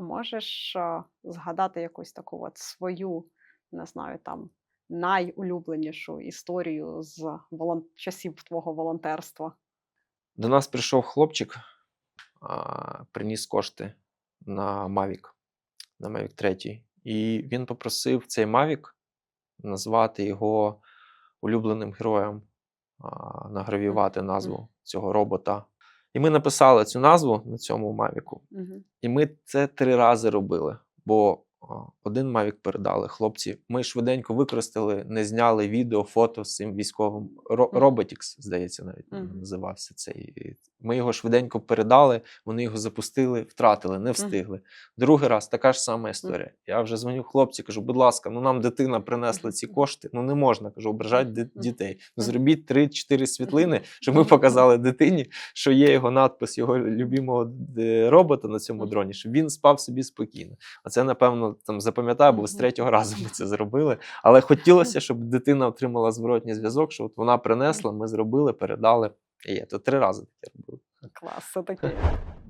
Можеш е, згадати якусь таку от свою, не знаю, там найулюбленішу історію з волон... часів твого волонтерства? До нас прийшов хлопчик, а, приніс кошти на Mavic, на Mavic 3. І він попросив цей Mavic назвати його улюбленим героєм, а, награвіювати назву цього робота. І ми написали цю назву на цьому мавіку, Угу. І ми це три рази робили. Бо один Mavic передали хлопці. Ми швиденько використали, не зняли відео, фото з цим військовим. Ро- Мгм. Robotics, здається, навіть Мгм. називався цей. Ми його швиденько передали, вони його запустили, втратили, не встигли. Другий раз така ж сама історія. Я вже дзвоню хлопці, кажу, будь ласка, ну нам дитина принесла ці кошти. Ну не можна, кажу, ображати Мгм. дітей. Ну зробіть 3-4 світлини, щоб ми показали дитині, що є його надпис його любимого е, робота на цьому дроні, щоб він спав собі спокійно. А це, напевно, там запам'ятаю, бо з третього разу ми це зробили. Але хотілося, щоб дитина отримала зворотній зв'язок, що от вона принесла, ми зробили, передали. І є. То три рази таке робили. Клас, це таке.